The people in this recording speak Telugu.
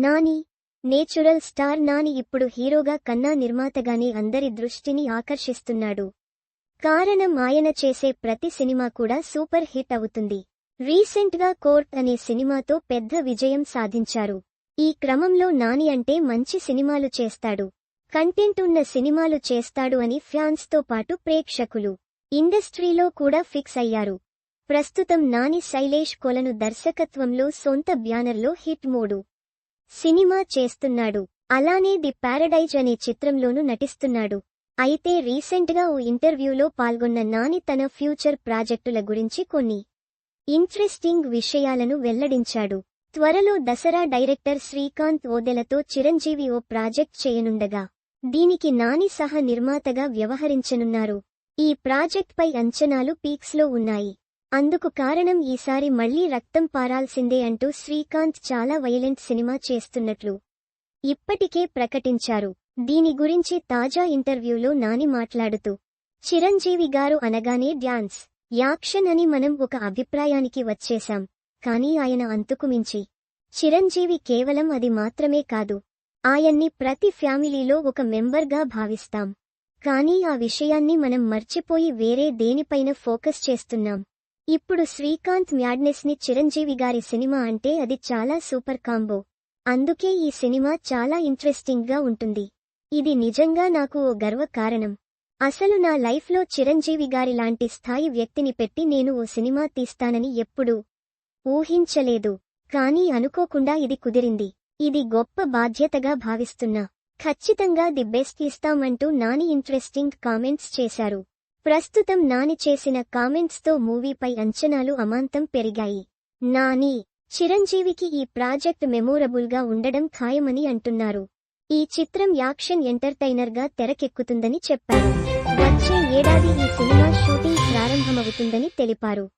నాని నేచురల్ స్టార్ నాని ఇప్పుడు హీరోగా కన్నా నిర్మాతగానే అందరి దృష్టిని ఆకర్షిస్తున్నాడు. కారణం ఆయన చేసే ప్రతి సినిమా కూడా సూపర్ హిట్ అవుతుంది. రీసెంట్గా కోర్ట్ అనే సినిమాతో పెద్ద విజయం సాధించారు. ఈ క్రమంలో నాని అంటే మంచి సినిమాలు చేస్తాడు. కంటెంట్ ఉన్న సినిమాలు చేస్తాడు అని ఫ్యాన్స్తో పాటు ప్రేక్షకులు ఇండస్ట్రీలో కూడా ఫిక్స్ అయ్యారు. ప్రస్తుతం నాని శైలేష్ కొలను దర్శకత్వంలో సొంత బ్యానర్లో హిట్ మూడు. సినిమా చేస్తున్నాడు. అలానే ది పారడైజ్ అనే చిత్రంలోనూ నటిస్తున్నాడు. అయితే రీసెంట్గా ఓ ఇంటర్వ్యూలో పాల్గొన్న నాని తన ఫ్యూచర్ ప్రాజెక్టుల గురించి కొన్ని ఇంట్రెస్టింగ్ విషయాలను వెల్లడించాడు. త్వరలో దసరా డైరెక్టర్ శ్రీకాంత్ ఓదెలతో చిరంజీవి ఓ ప్రాజెక్ట్ చేయనుండగా దీనికి నాని సహ నిర్మాతగా వ్యవహరించనున్నారు. ఈ ప్రాజెక్ట్పై అంచనాలు పీక్స్లో ఉన్నాయి. అందుకు కారణం ఈసారి మళ్ళీ రక్తం పారాల్సిందే అంటూ శ్రీకాంత్ చాలా వైలెంట్ సినిమా చేస్తున్నట్లు ఇప్పటికే ప్రకటించారు. దీని గురించి తాజా ఇంటర్వ్యూలో నాని మాట్లాడుతూ చిరంజీవి గారు అనగానే డ్యాన్స్ యాక్షన్ అని మనం ఒక అభిప్రాయానికి వచ్చేశాం కానీ ఆయన అంతుకు మించి. చిరంజీవి కేవలం అది మాత్రమే కాదు ఆయన్ని ప్రతి ఫ్యామిలీలో ఒక మెంబర్గా భావిస్తాం. కానీ ఆ విషయాన్ని మనం మర్చిపోయి వేరే దేనిపైన ఫోకస్ చేస్తున్నాం. ఇప్పుడు శ్రీకాంత్ మ్యాడ్నెస్ని చిరంజీవి గారి సినిమా అంటే అది చాలా సూపర్ కాంబో. అందుకే ఈ సినిమా చాలా ఇంట్రెస్టింగ్గా ఉంటుంది. ఇది నిజంగా నాకు ఓ గర్వ కారణం. అసలు నా లైఫ్లో చిరంజీవి గారి లాంటి స్థాయి వ్యక్తిని పెట్టి నేను ఓ సినిమా తీస్తానని ఎప్పుడూ ఊహించలేదు. కానీ అనుకోకుండా ఇది కుదిరింది. ఇది గొప్ప బాధ్యతగా భావిస్తున్నా. ఖచ్చితంగా ది బెస్ట్ ఇస్తామంటూ నాని ఇంట్రెస్టింగ్ కామెంట్స్ చేశారు. ప్రస్తుతం నాని చేసిన కామెంట్స్తో మూవీపై అంచనాలు అమాంతం పెరిగాయి. నాని చిరంజీవికి ఈ ప్రాజెక్ట్ మెమోరబుల్గా ఉండడం ఖాయమని అంటున్నారు. ఈ చిత్రం యాక్షన్ ఎంటర్టైనర్గా తెరకెక్కుతుందని చెప్పారు. వచ్చే ఏడాది ఈ సినిమా షూటింగ్ ప్రారంభమవుతుందని తెలిపారు.